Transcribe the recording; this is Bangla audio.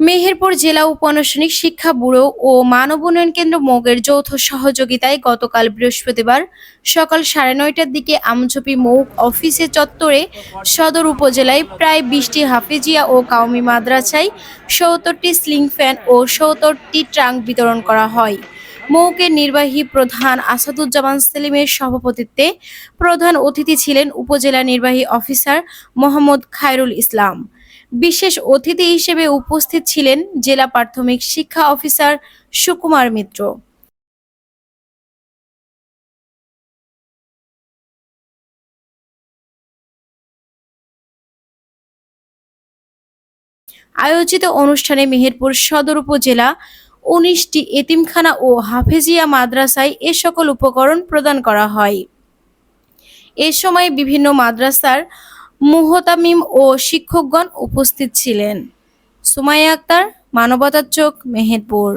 মেহেরপুর জেলা উপানুষ্ঠানিক শিক্ষা ব্যুরো ও মানব উন্নয়ন কেন্দ্র মোগের যৌথ সহযোগিতায় গতকাল বৃহস্পতিবার সকাল সাড়ে নয়টার দিকে আমঝপি মৌক অফিসে চত্বরে সদর উপজেলায় প্রায় বিশটি হাফিজিয়া ও কাউমি মাদ্রাসায় সত্তরটি স্লিং ফ্যান ও সত্তরটি ট্রাঙ্ক বিতরণ করা হয়। মৌকের নির্বাহী প্রধান আসাদুজ্জামান সেলিমের সভাপতিত্বে প্রধান অতিথি ছিলেন উপজেলা নির্বাহী অফিসার মোহাম্মদ খায়রুল ইসলাম। বিশেষ অতিথি হিসেবে উপস্থিত ছিলেন জেলা প্রাথমিক শিক্ষা অফিসার সুকুমার মিত্র। আয়োজিত অনুষ্ঠানে মেহেরপুর সদর উপজেলা উনিশটি এতিমখানা ও হাফেজিয়া মাদ্রাসায় এ সকল উপকরণ প্রদান করা হয়। এ সময় বিভিন্ন মাদ্রাসার মুহতামিম ও শিক্ষকগণ উপস্থিত ছিলেন। সুমাইয়া আক্তার, মানবতার চোখ, মেহেরপুর।